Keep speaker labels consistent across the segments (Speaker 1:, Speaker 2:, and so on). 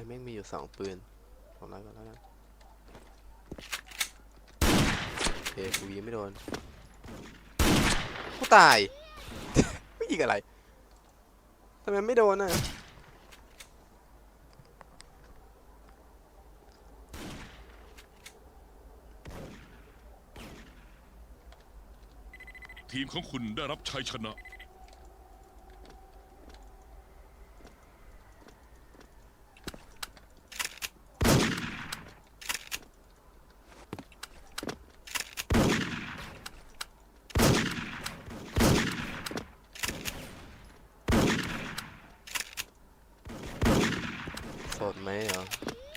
Speaker 1: อ้แม่งมีอยู่สองปืนผมไล่ก่อนแล้วกันโอเคกูยิงไม่โดนกูตาย ไม่ยิงอะไรทำไมไม่โดนอะ
Speaker 2: ทีมของคุณได้รับชัยชนะ
Speaker 1: โสดไหมเหรอ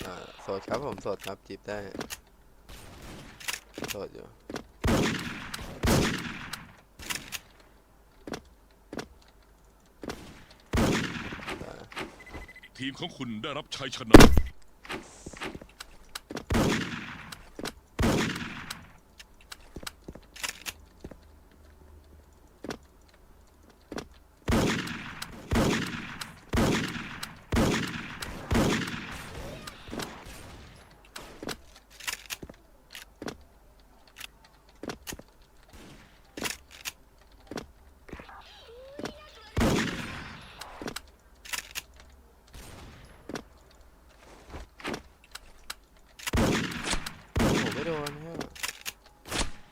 Speaker 1: อ่าโส ดครับผมสดครับจิบได้สดอยู่
Speaker 2: ทีมของคุณได้รับชัยชนะ
Speaker 1: โอ้โหไม่โดนฮะ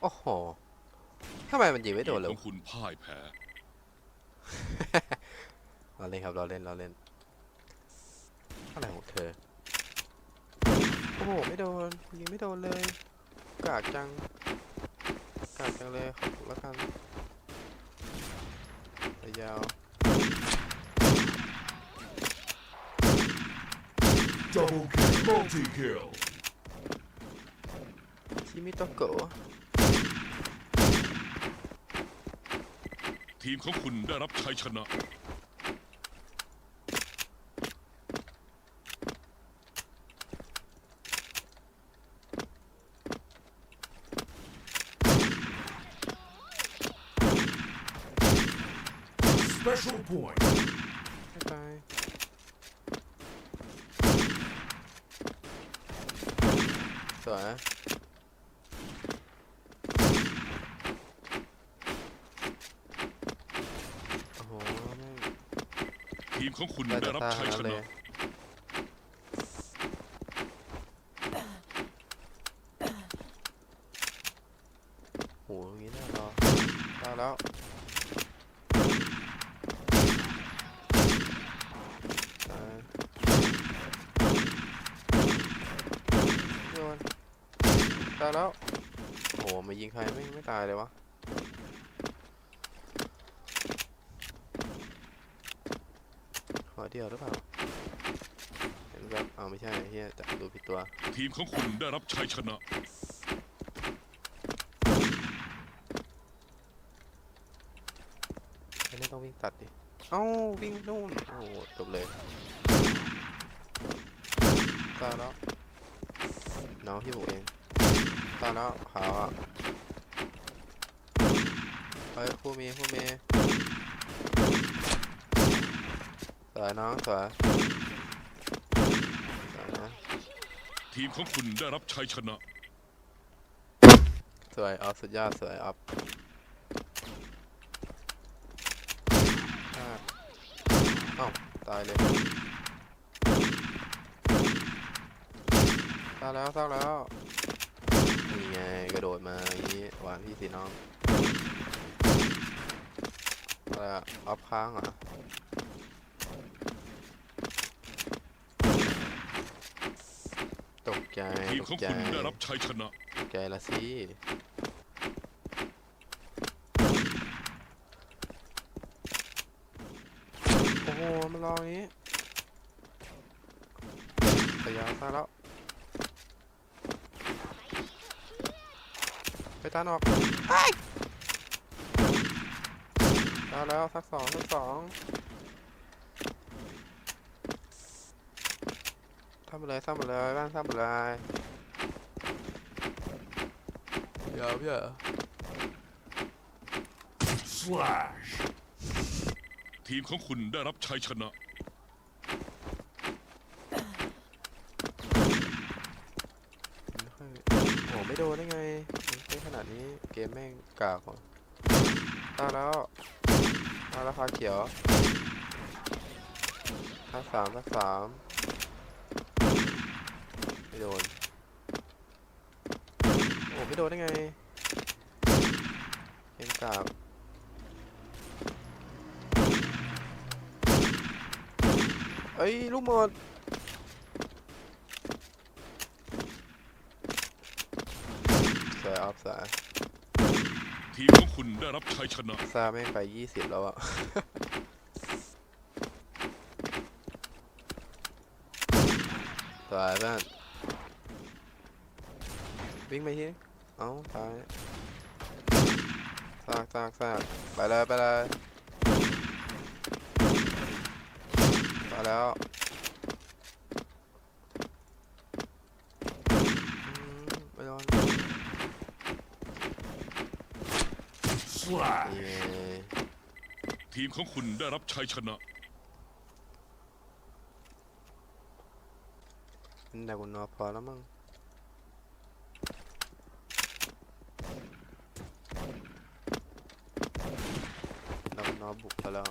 Speaker 1: โอ้โห ทำไมมันยิงไม่โดนเล
Speaker 2: ที
Speaker 1: ย
Speaker 2: ของคุณพ่ายแพ้
Speaker 1: เราเล่นครับเราเล่นเราเล่นอะไรของเธอ โอ้โหไม่โดนยิงไม่โดนเลยกากจังกากจังเลยขอบคุณแล้วกันไปยาว
Speaker 3: Double kill, multi kill.
Speaker 1: ชิมิโตโกะ
Speaker 2: ทีมของคุณได้รับชัยชนะ
Speaker 3: Special point.
Speaker 1: ไม่ตาย สวยโอ้โหแม่ง
Speaker 2: ทีม ของคุณ
Speaker 1: ได้
Speaker 2: ได้
Speaker 1: แต่
Speaker 2: รับ
Speaker 1: ตา
Speaker 2: ชัยช
Speaker 1: นะยโหอย่างงี้ได้เหรอได้แล้วตายโยนตายแล้วโอ้โหมายิงใครไม่ไม่ตายเลยวะ ขอ เดียวหรือเปล่าเห็นแบบเอาไม่ใช่เฮียจับดูผิดตัว
Speaker 2: ทีมของคุณได้รับชัยชนะ
Speaker 1: ไม่ได้ต้องวิ่งตัดดิ เอ้าวิ่งนู่น โอ้โหจบเลยตายแล้วน้องพี่บุกเองตายแล้วขาวอะไปคู่มีคู่มีส วยน้องสวยสวยนะ
Speaker 2: ทีมของคุณได้รับชัยชนะ
Speaker 1: สวยออฟสุดยอดสวยออฟอ่าเอ้าตายเลยตายแล้วตายแล้วนี่ไงกระโดดมาอย่างนี้หวานพี่สีน้องอะไรอะออฟค้างเหรอตก ใจ
Speaker 2: ทีม
Speaker 1: ต
Speaker 2: ของ
Speaker 1: กใจ
Speaker 2: คุณได้รับชัยชนะ
Speaker 1: ตกใจละสิโอ้โหมันรออย่างนี้พยายามซะแล้ว ไปตานออกไอ้ตาแล้วสักสองสักสอง ร้างไปเลยสร้าไปเลยบ้านสร้าไปเลยเดี๋ยวพี่
Speaker 3: slash
Speaker 2: ทีมของคุณได้รับชัยชนะ โอ้
Speaker 1: ไม่โดนได้ไงเล่ขนาดนี้เกมแม่งกากว่ะตาแล้วตายแล้วฟ้าเขียวทักสามทักสาม ไม่โดน โอ้ไม่โดนได้ไงเกมกากเอ้ยลูกหมดสวยออฟสาย
Speaker 2: ทีมของคุณได้รับชัยชนะ
Speaker 1: ซาแม่งไปยี่สิบแล้วอะสวยเพื่อน วิ่งไปทีเอ้าตายซากซากซากไปเลยไปเลยไปแล้วอืมไม่โดน
Speaker 3: Slash.
Speaker 1: เย้
Speaker 2: ทีมของคุณได้รับชัยชนะ
Speaker 1: อันดับกุนอพอแล้วมั้งดับกุนอบุกไปแล้ว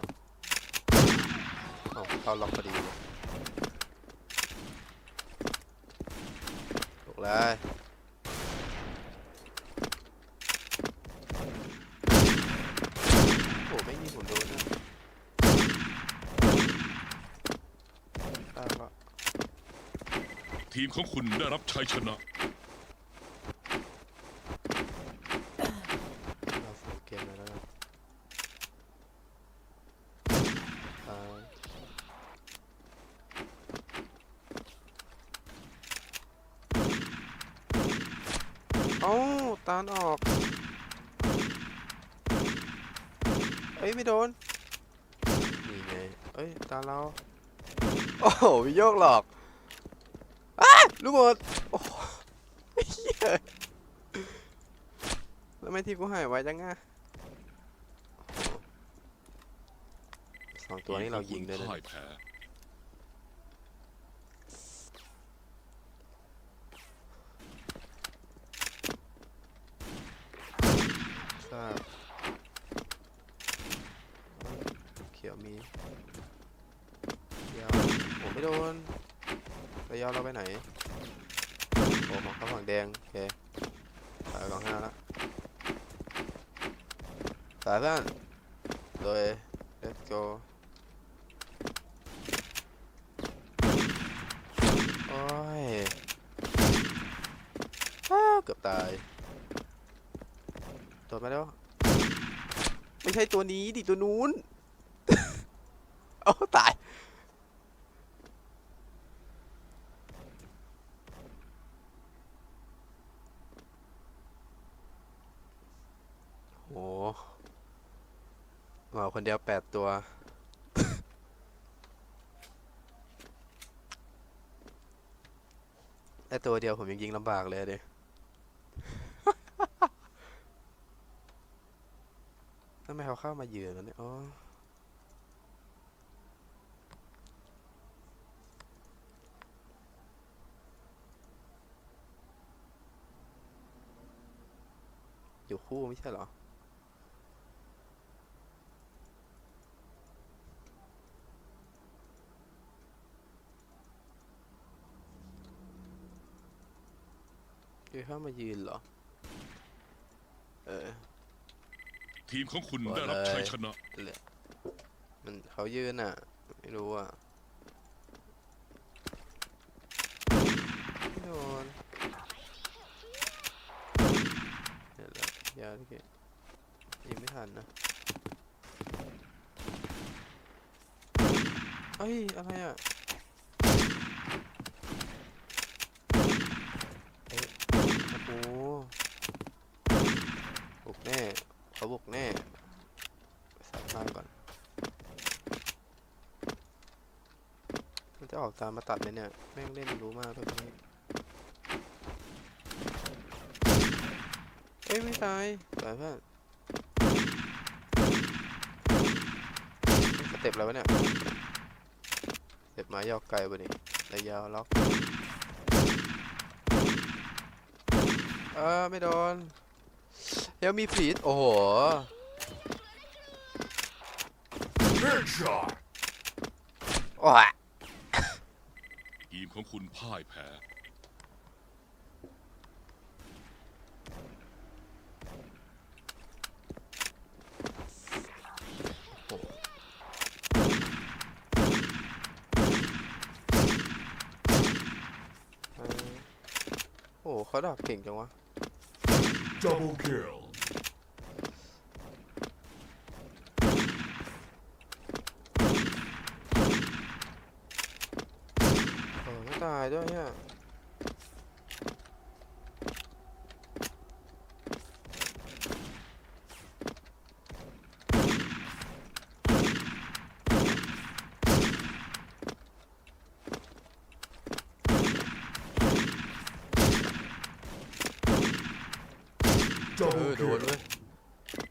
Speaker 1: เอ้าเข้าล็อกพอดีเลยบุกเลยโอ้ไม่มีผมโดนนะได้ปะ
Speaker 2: ทีมของคุณได้รับชัยชนะ
Speaker 1: เราฝึกเกมแล้วนะตายเอ้าตานออก เอ้ยไม่โดนนี่ไงเอ้ยตาเรา โอ้โหมีโยกหลอกอ้าลูกหมดโอ้โหเหี้ยแล้วไม่ที่กูหายไว้จังอะโอ้โหสองตัวนี้เรายิงเลย
Speaker 2: ทีม
Speaker 1: นะ
Speaker 2: ของคุณพ่ายแพ้
Speaker 1: ทราบเขียวมียาว ไม่โดนระยะเราไปไหนโอ้มองข้างฝั่งแดงโอเคสายกองห้าละสายเพื่อนโดย let's go โอ้ยอ้าเกือบตายตัวมาแล้วไม่ใช่ตัวนี้ดิตัวนู้น เอาตาย โหเหมาคนเดียวแปดตัวแต่ตัวเดียวผมยังยิงลำบากเลยอะดิทำไมเขาเข้ามายืนแล้วเนี่ย อ๋ออยู่คู่ไม่ใช่เหรอ คือเข้ามายืนเหรอ เออ
Speaker 2: ทีมของคุณ
Speaker 1: บอก
Speaker 2: ได้รับ
Speaker 1: เลย
Speaker 2: ชัยชนะ
Speaker 1: แหละมันเขายืนอะ ไม่รู้อะไม่โดนเห็นแล้วยาวที่เกยิงไม่ทันนะเอ้ย อะไรอะเอ้ยโอ้โหบุกแน่เขาบุกแน่ สายล่างก่อน มันจะ ออกตามมาตัดไหมเนี่ย แม่งเล่นรู้มากตัวนี้ เอ้ยไม่ตายสายเพื่อนสเต็ปแล้ววะเนี่ยสเต็ปไม้ยาวไกลปะนี่ระยาวล็อกเอออไม่โดนเฮลมีฟีดโอ้โห
Speaker 3: Headshot.
Speaker 1: โอ้ย
Speaker 2: ทีมของคุณพ่ายแพ้
Speaker 1: เออโอ้โหเขาดับเก่งจังวะ
Speaker 3: Double kill.
Speaker 1: เออไม่ ตายด้วยเนี่ยเอ
Speaker 3: Double
Speaker 1: อโดน
Speaker 3: kill.
Speaker 1: เว้ย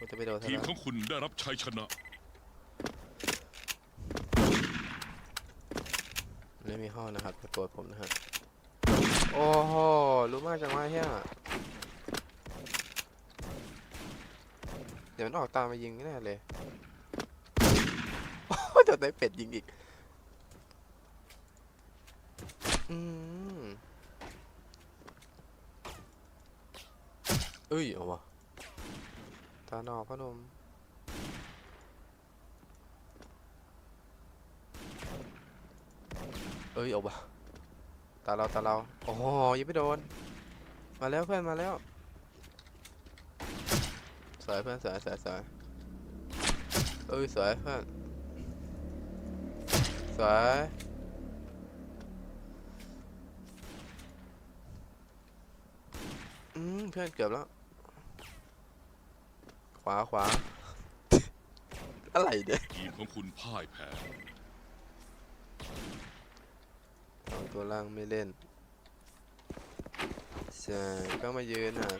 Speaker 1: มันจะไปโดนซะ
Speaker 2: ทีม
Speaker 1: แล้ว
Speaker 2: ของคุณได้รับชัยชนะ
Speaker 1: ไม่มีห้อง นะครับไปโกรธผมนะฮะโอ้โหรู้มากจังวะเฮียเดี๋ยวมันออกตามมายิงแน่เลยโอ้โหจะได้เป็ดยิงอีกอืมเอ้ยเอาวะตาหนอพนม อ้ยเอาวะตาเราตาเราโอ้โหยังไม่โดน มาแล้วเพื่อนมาแล้วสวยเพื่อนสวยสวยสวยเอ้ยสวยเพื่อนสวยอืมเพื่อนเกือบแล้ว ขวาขวา อะไรเนี่ย
Speaker 2: ทีมของคุณพ่ายแพ้
Speaker 1: สอง ตัวล่างไม่เล่นใช่ก็มายืนอะ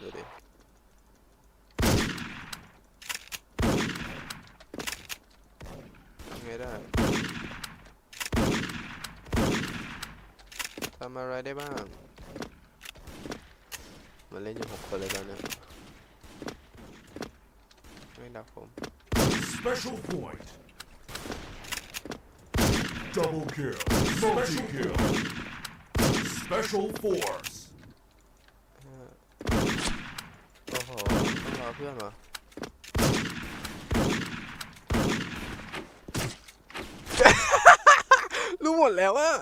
Speaker 1: ดูดิไงได้ทำอะไรได้บ้างมันเล่นอยู่หกคนเลยตอนเนี้ยไม่ดักผม
Speaker 3: Special point. Double kill. Multi kill. Special force.
Speaker 1: โอ้โหต้องรอเพื่อนเหรอ รู้หมดแล้วอะ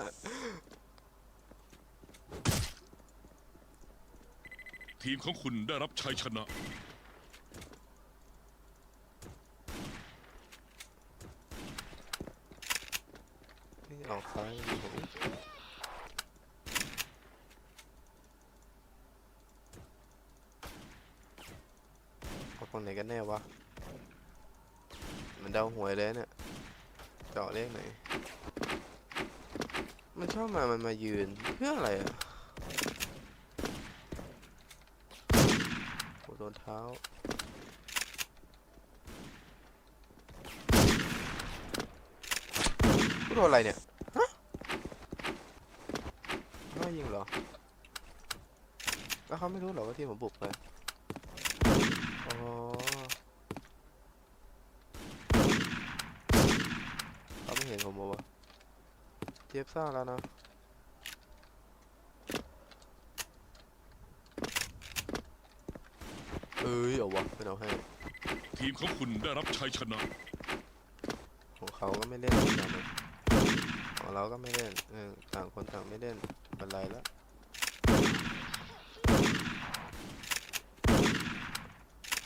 Speaker 2: ทีมของคุณได้รับชัยชนะ
Speaker 1: นี่ออกซ้ายอยู่ผม เอาตรงไหนกันแน่วะ มันเดาหวยเลยเนี่ยเจาะเลขไหน มันชอบมา มันมายืนเพื่ออะไรอะโหโดนเท้ากูโดนอะไรเนี่ย ฮะไม่ยิงเห รอ แล้วเขาไม่รู้เหรอว่าที่ผมบุกไปอ๋อเขาไม่เห็นผมบอกว่าเจ็บซ่าแล้วนะ เอ้ย เอาวะไม่เอาให้
Speaker 2: ทีมของคุณได้รับชัยชนะ
Speaker 1: ของเขาก็ไม่เล่นเหมือนกันนะของเราก็ไม่เล่นเออต่างคนต่างไม่เล่น เป็นไรแล้ว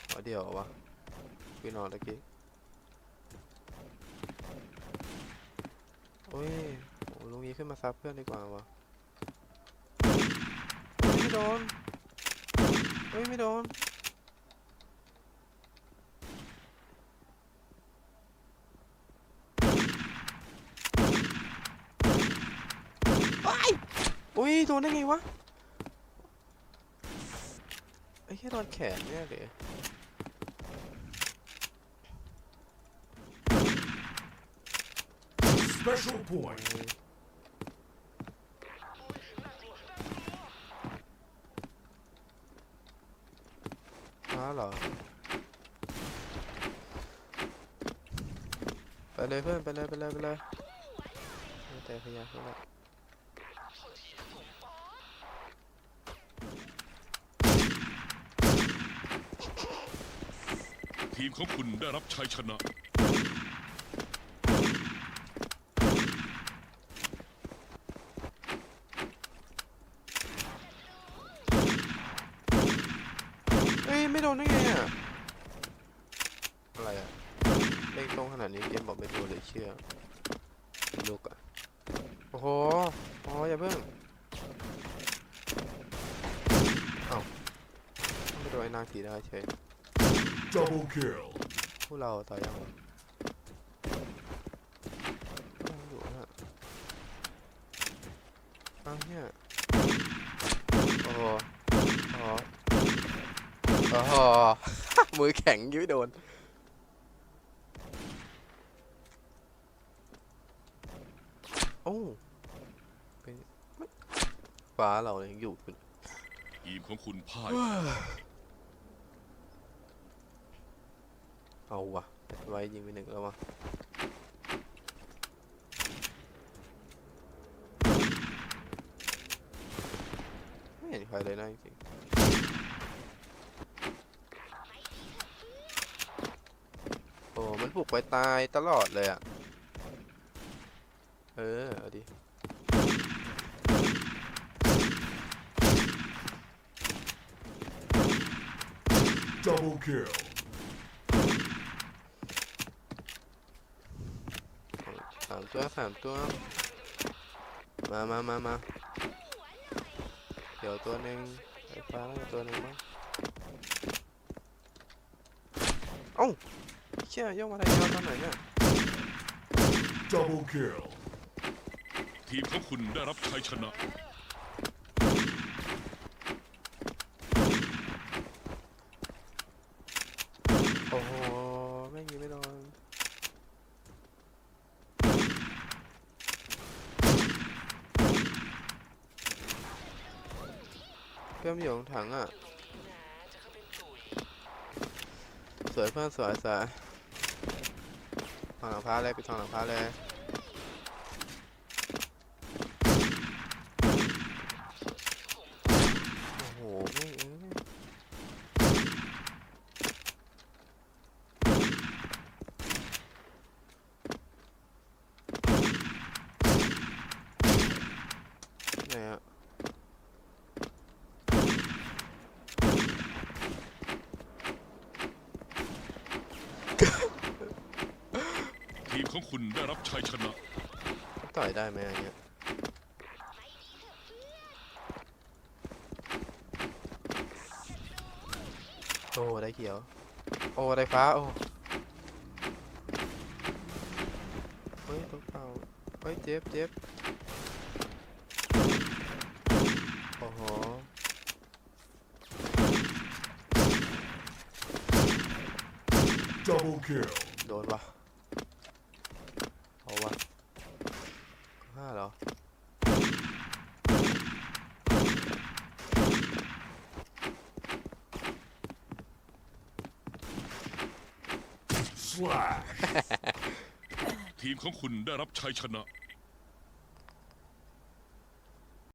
Speaker 1: เอาเดี๋ยววะพี่นอนตะกี้โอ้ยโอ้ลุงนี้ขึ้นมาซับเพื่อนดีกว่าวะไม่โดนเฮ้ยไม่โดน อุ้ยโดนได้ไงวะไอ้แค่โดนแขนเนี่ยเลย
Speaker 3: Special point.
Speaker 1: แล้วเหรอไปเลยเพื่อนไปเลยไปเลยไปเลยไม่แต่พยายามแล้ว
Speaker 2: ทีมของคุณได้รับชัยชนะ
Speaker 1: เอ้ยไม่โดนได้ไงอะ อะไรอะเล่นตรงขนาดนี้เกมบอกไม่โดนเลยเชื่อลูกอะ โอ้โหอ๋ออย่าเพิ่งเอ้าไม่โดนไอ้นางสีได้เฉย
Speaker 3: Double kill.
Speaker 1: พวกเราต่อยังวะยังอยู่นะอ้าวเนี่ยโอ้โหโอ้โหโอ้โห มือแข็งอยื้อโดน โอ้เป็นฟ้าเรายังอยู่อยู่
Speaker 2: ทีมของคุณพ่าย
Speaker 1: เอาวะไว้ยิงไปหนึ่งแล้ววะไม่เห็นใครเลยนะจริงโอ้มันบุกไปตายตลอดเลยอะเออเอาดิ
Speaker 3: Double kill.
Speaker 1: สาม ตัวสามตัว มามามามาเดี๋ยวตัวหนึ่งไฟฟ้าตัวหนึ่งมั้งเอ้าเชี่ยย่องมาได้ยาวตอนไหนเนี่ย
Speaker 3: Double kill.
Speaker 2: ทีมของคุณได้รับชัยชนะ
Speaker 1: โอ้โหแม่งยิงไม่โดนเพื่อนอยู่ของ ถังอะสวยเพื่อนสวยสวยทางหลังพาเลยไปทางหลังพาเลย โอ้โหแม่งเอ้ย ไหนอะ
Speaker 2: ทีมของ คุณได้รับชัยชนะ
Speaker 1: ต่อยได้ไหมอันเนี้ยโอ้ได้เขียว โอ้ได้ฟ้า โอ้เฮ้ยตัวเปล่าเฮ้ยเจ็บเจ็บโอ้โห
Speaker 3: Double kill.
Speaker 1: โดนวะเอาวะห้าเหรอ
Speaker 3: Slash.
Speaker 2: ที มของคุณได้รับชัยชนะ